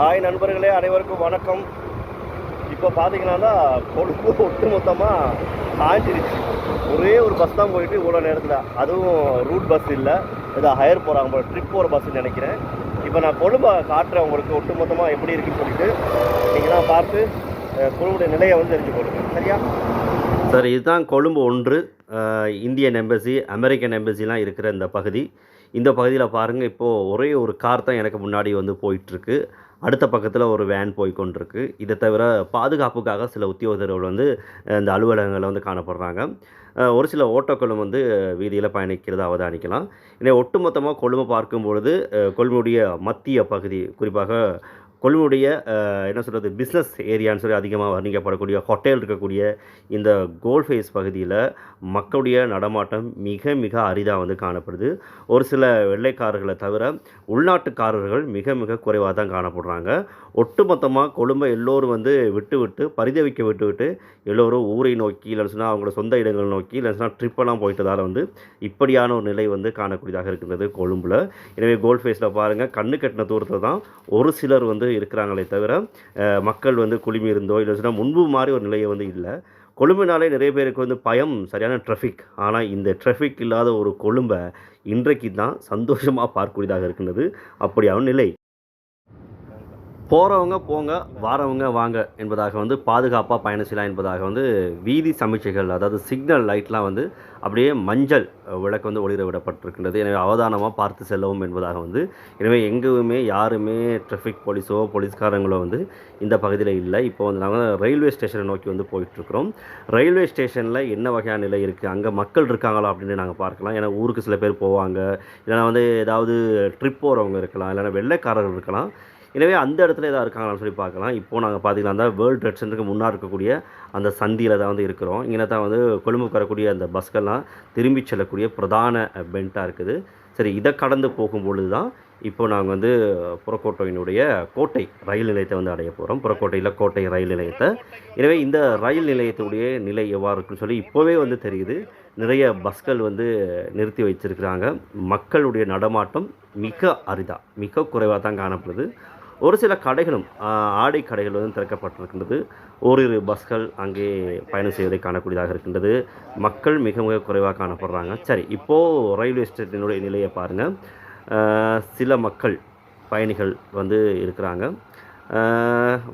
Hi நண்பர்களே அனைவருக்கும் வணக்கம். இப்போ பார்த்தீங்கன்னா கொழும்பு ஒட்டு மொத்தமாக காய்ச்சிருச்சு ஒரே ஒரு பஸ் தான் போயிட்டு இவ்வளோ நேரத்தில். அதுவும் ரூட் பஸ் இல்லை. இதை ஹையர் போகிறாங்க போல ட்ரிப் போகிற பஸ்ஸுன்னு நினைக்கிறேன். இப்போ நான் கொழும்பை காட்டுறேன் உங்களுக்கு ஒட்டு மொத்தமாக எப்படி இருக்குன்னு சொல்லிட்டு. நீங்களாம் பார்த்து கொழும்புடைய நிலையை வந்து தெரிஞ்சுக்கொள்ளுங்க சரியா? சார் இதுதான் கொழும்பு ஒன்று. இந்தியன் எம்பசி அமெரிக்கன் எம்பசிலாம் இருக்கிற இந்த பகுதி. இந்த பகுதியில் பாருங்கள் இப்போது ஒரே ஒரு கார் தான் எனக்கு முன்னாடி வந்து போயிட்டுருக்கு அடுத்த பக்கத்தில் ஒரு வேன் போய் கொண்டிருக்கு. இதை தவிர பாதுகாப்புக்காக சில உத்தியோகத்தர்கள் வந்து இந்த அலுவலகங்களில் வந்து காணப்படுறாங்க. ஒரு சில ஓட்டோக்களும் வந்து வீதியில் பயணிக்கிறத அவதானிக்கலாம். எனவே ஒட்டுமொத்தமாக கொழும்பு பார்க்கும் பொழுது கொழும்புடைய மத்திய பகுதி குறிப்பாக கொழும்புடைய என்ன சொல்கிறது பிஸ்னஸ் ஏரியான்னு சொல்லி அதிகமாக வர்ணிக்கப்படக்கூடிய ஹோட்டல் இருக்கக்கூடிய இந்த கோல்ஃபேஸ் பகுதியில் மக்களுடைய நடமாட்டம் மிக மிக அரிதாக வந்து காணப்படுது. ஒரு சில வெள்ளைக்காரர்களை தவிர உள்நாட்டுக்காரர்கள் மிக மிக குறைவாக தான் காணப்படுறாங்க. ஒட்டுமொத்தமாக கொழும்பை எல்லோரும் வந்து விட்டு விட்டு பரிதவிக்க விட்டு விட்டு எல்லோரும் ஊரை நோக்கி இல்லைன்னு சொன்னால் அவங்களோட சொந்த இடங்கள் நோக்கி இல்லைன்னு சொன்னால் ட்ரிப்பெல்லாம் போயிட்டதால் வந்து இப்படியான ஒரு நிலை வந்து காணக்கூடியதாக இருக்கின்றது கொழும்பில். எனவே கோல்ட் ஃபேஸில் பாருங்கள் கண்ணு கட்டின தூரத்தில் தான் ஒரு சிலர் வந்து இருக்கிறாங்களே தவிர மக்கள் வந்து குழுமி இருந்தோ இல்லை சொன்னால் முன்பு மாதிரி ஒரு நிலையை வந்து இல்லை. கொழும்புனாலே நிறைய பேருக்கு வந்து பயம் சரியான ட்ராஃபிக் ஆனால் இந்த ட்ராஃபிக் இல்லாத ஒரு கொழும்பை இன்றைக்கு தான் சந்தோஷமாக பார்க்கக்கூடியதாக இருக்கின்றது. அப்படியான நிலை. போகிறவங்க போங்க வாரவங்க வாங்க என்பதாக வந்து பாதுகாப்பாக பயணம் செய்யலாம் என்பதாக வந்து வீதி சமீட்சைகள் அதாவது சிக்னல் லைட்லாம் வந்து அப்படியே மஞ்சள் விளக்கு வந்து ஒளிர விடப்பட்டிருக்கின்றது. எனவே அவதானமாக பார்த்து செல்லவும் என்பதாக வந்து எனவே எங்குமே யாருமே டிராஃபிக் போலீஸோ போலீஸ்காரங்களோ வந்து இந்த பகுதியில் இல்லை. இப்போ வந்து நாங்கள் ரயில்வே ஸ்டேஷனை நோக்கி வந்து போயிட்டுருக்குறோம். ரயில்வே ஸ்டேஷனில் என்ன வகையான நிலை இருக்குது அங்கே மக்கள் இருக்காங்களா அப்படின்னு நாங்கள் பார்க்கலாம். ஏன்னா ஊருக்கு சில பேர் போவாங்க. இல்லைனா வந்து ஏதாவது ட்ரிப் போகிறவங்க இருக்கலாம். இல்லைனா வெள்ளைக்காரர்கள் இருக்கலாம். எனவே அந்த இடத்துல ஏதாவது இருக்காங்களான்னு சொல்லி பார்க்கலாம். இப்போது நாங்கள் பார்த்தீங்கன்னா அந்த வேர்ல்டு ட்ரெட் சென்டருக்கு முன்னாடி இருக்கக்கூடிய அந்த சந்தியில் தான் வந்து இருக்கிறோம். இங்கே தான் வந்து கொழும்புக்கு வரக்கூடிய அந்த பஸ்கள்லாம் திரும்பி செல்லக்கூடிய பிரதான பெண்ட்டாக இருக்குது. சரி இதை கடந்து போகும்பொழுது தான் இப்போ நாங்கள் வந்து புறக்கோட்டையினுடைய கோட்டை ரயில் நிலையத்தை வந்து அடைய போகிறோம் புறக்கோட்டையில் கோட்டை ரயில் நிலையத்தை. எனவே இந்த ரயில் நிலையத்துடைய நிலை எவ்வாறு இருக்குன்னு சொல்லி இப்போவே வந்து தெரியுது. நிறைய பஸ்கள் வந்து நிறுத்தி வச்சிருக்கிறாங்க மக்களுடைய நடமாட்டம் மிக அரிதாக மிக குறைவாக தான் காணப்படுது. ஒரு சில கடைகளும் ஆடை கடைகள் வந்து திறக்கப்பட்டிருக்கின்றது. ஓரிரு பஸ்கள் அங்கே பயணம் செய்வதை காணக்கூடியதாக இருக்கின்றது. மக்கள் மிக மிக குறைவாக காணப்படுறாங்க. சரி இப்போது ரயில்வே ஸ்டேஷனுடைய நிலையை பாருங்கள் சில மக்கள் பயணிகள் வந்து இருக்கிறாங்க.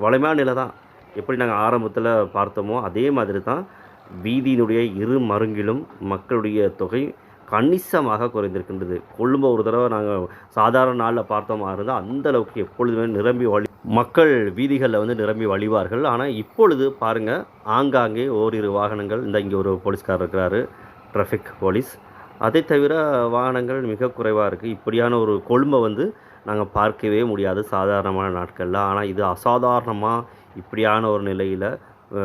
வளமையான நிலை தான். எப்படி நாங்கள் ஆரம்பத்தில் பார்த்தோமோ அதே மாதிரி தான் வீதியினுடைய இரு மருங்கிலும் மக்களுடைய தொகை கணிசமாக குறைந்திருக்கின்றது. கொழும்பை ஒரு தடவை நாங்கள் சாதாரண நாளில் பார்த்தோமா இருந்தால் அந்த அளவுக்கு எப்பொழுதுமே நிரம்பி வழி மக்கள் வீதிகளில் வந்து நிரம்பி வழிவார்கள். ஆனால் இப்பொழுது பாருங்கள் ஆங்காங்கே ஓரிரு வாகனங்கள் இந்த இங்கே ஒரு போலீஸ்காரர் இருக்கிறாரு ட்ராஃபிக் போலீஸ். அதை தவிர வாகனங்கள் மிக குறைவாக இருக்குது இப்படியான ஒரு கொழும்பை வந்து நாங்கள் பார்க்கவே முடியாது சாதாரணமான நாட்களில். ஆனால் இது அசாதாரணமாக இப்படியான ஒரு நிலையில்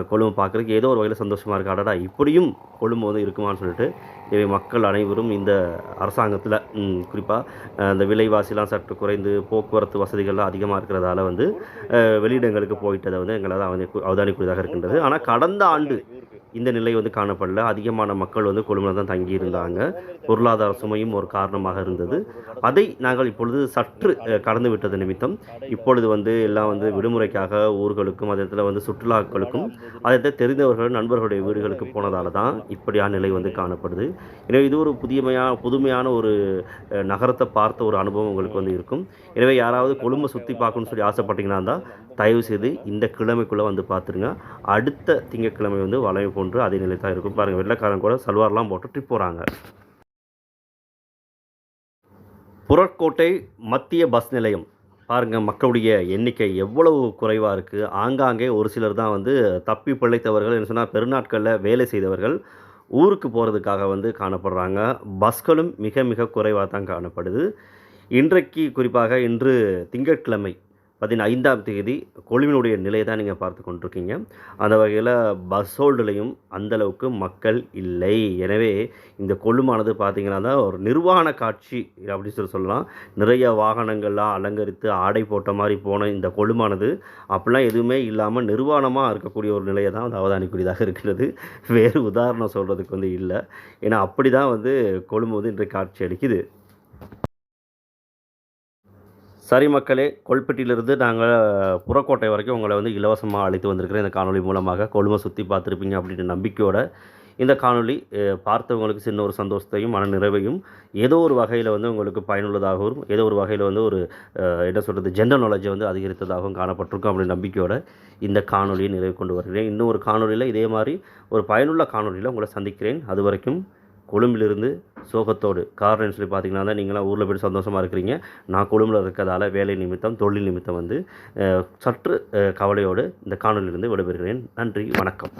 கொழும்பு பார்க்குறதுக்கு ஏதோ ஒரு வகையில் சந்தோஷமாக இருக்குது அடடா இப்படியும் கொழும்பு வந்து இருக்குமான்னு சொல்லிட்டு இவை மக்கள் அனைவரும் இந்த அரசாங்கத்தில் குறிப்பாக அந்த விலைவாசிலாம் சற்று குறைந்து போக்குவரத்து வசதிகள்லாம் அதிகமாக இருக்கிறதால வந்து வெளியிடங்களுக்கு போயிட்டதை வந்து எங்களால் அவதி அவதானிக்கூடியதாக இருக்கின்றது. ஆனால் கடந்த ஆண்டு இந்த நிலை வந்து காணப்படல. அதிகமான மக்கள் வந்து கொழும்புல தான் தங்கியிருந்தாங்க. பொருளாதார சுமையும் ஒரு காரணமாக இருந்தது. அதை நாங்கள் இப்பொழுது சற்று கடந்து விட்டது நிமித்தம். இப்பொழுது வந்து எல்லாம் வந்து விடுமுறைக்காக ஊர்களுக்கும் அதே இடத்துல வந்து சுற்றுலாக்களுக்கும் அதை தெரிந்தவர்கள் நண்பர்களுடைய வீடுகளுக்கு போனதால தான் இப்படியான நிலை வந்து காணப்படுது. எனவே இது ஒரு புதியமையான புதுமையான ஒரு நகரத்தை பார்த்த ஒரு அனுபவம் உங்களுக்கு வந்து இருக்கும். எனவே யாராவது கொழும்பை சுற்றி பார்க்கணும்னு சொல்லி ஆசைப்பட்டீங்கன்னா தான் தயவு செய்து இந்த கிழமைக்குள்ளே வந்து பார்த்துருங்க. அடுத்த திங்கட்கிழமை வந்து வளைவு போன்று அதே நிலை தான் இருக்கும். பாருங்கள் வெள்ளைக்காரன் கூட சல்வார்லாம் போட்டு ட்ரிப் போகிறாங்க புறக்கோட்டை மத்திய பஸ் நிலையம். பாருங்கள் மக்களுடைய எண்ணிக்கை எவ்வளவு குறைவாக இருக்குது ஆங்காங்கே ஒரு சிலர் தான் வந்து தப்பி பிழைத்தவர்கள் என்ன சொன்னால் பெருநாட்களில் வேலை செய்தவர்கள் ஊருக்கு போகிறதுக்காக வந்து காணப்படுறாங்க. பஸ்களும் மிக மிக குறைவாக தான் காணப்படுது. இன்றைக்கு குறிப்பாக இன்று திங்கட்கிழமை பதினைந்தாம் தேதி கொழுவினுடைய நிலையை தான் நீங்கள் பார்த்து கொண்டிருக்கீங்க. அந்த வகையில் பஸ் ஹோல்டுலேயும் அந்தளவுக்கு மக்கள் இல்லை. எனவே இந்த கொழுமானது பார்த்திங்கன்னா தான் ஒரு நிர்வாண காட்சி அப்படின்னு சொல்லி சொல்லலாம். நிறைய வாகனங்கள்லாம் அலங்கரித்து ஆடை போட்ட மாதிரி போன இந்த கொழுமானது அப்படிலாம் எதுவுமே இல்லாமல் நிர்வாணமாக இருக்கக்கூடிய ஒரு நிலையை தான் வந்து அவதானிக்கூடியதாக இருக்கிறது. வேறு உதாரணம் சொல்கிறதுக்கு வந்து இல்லை. ஏன்னா அப்படி தான் வந்து கொழும்பு வந்து இன்றைக்கு காட்சி அளிக்குது. சரி மக்களே கொல்பட்டியிலிருந்து நாங்கள் புறக்கோட்டை வரைக்கும் உங்களை வந்து இலவசமாக அழைத்து வந்திருக்கிறேன். இந்த காணொலி மூலமாக கொழுமை சுற்றி பார்த்துருப்பீங்க அப்படின்ற நம்பிக்கையோட இந்த காணொலி பார்த்தவங்களுக்கு சின்ன ஒரு சந்தோஷத்தையும் மன நிறைவையும் ஏதோ ஒரு வகையில் வந்து உங்களுக்கு பயனுள்ளதாகவும் ஏதோ ஒரு வகையில் வந்து ஒரு என்ன சொல்கிறது ஜென்ரல் நாலேஜை வந்து அதிகரித்ததாகவும் காணப்பட்டிருக்கும் அப்படின்ற நம்பிக்கையோட இந்த காணொலியை நிறைவு கொண்டு வருகிறேன். இன்னும் ஒரு காணொலியில் இதே மாதிரி ஒரு பயனுள்ள காணொலியில் உங்களை சந்திக்கிறேன். அது வரைக்கும் கொழும்பிலிருந்து சோகத்தோடு காரணம்னு சொல்லி பார்த்தீங்கன்னா தான் நீங்களாம் ஊரில் போய் சந்தோஷமாக இருக்கிறீங்க. நான் கொழும்பில் இருக்கிறதால வேலை நிமித்தம் தொழில் நிமித்தம் வந்து சற்று கவலையோடு இந்த காணொலியிலிருந்து விடைபெறுகிறேன். நன்றி வணக்கம்.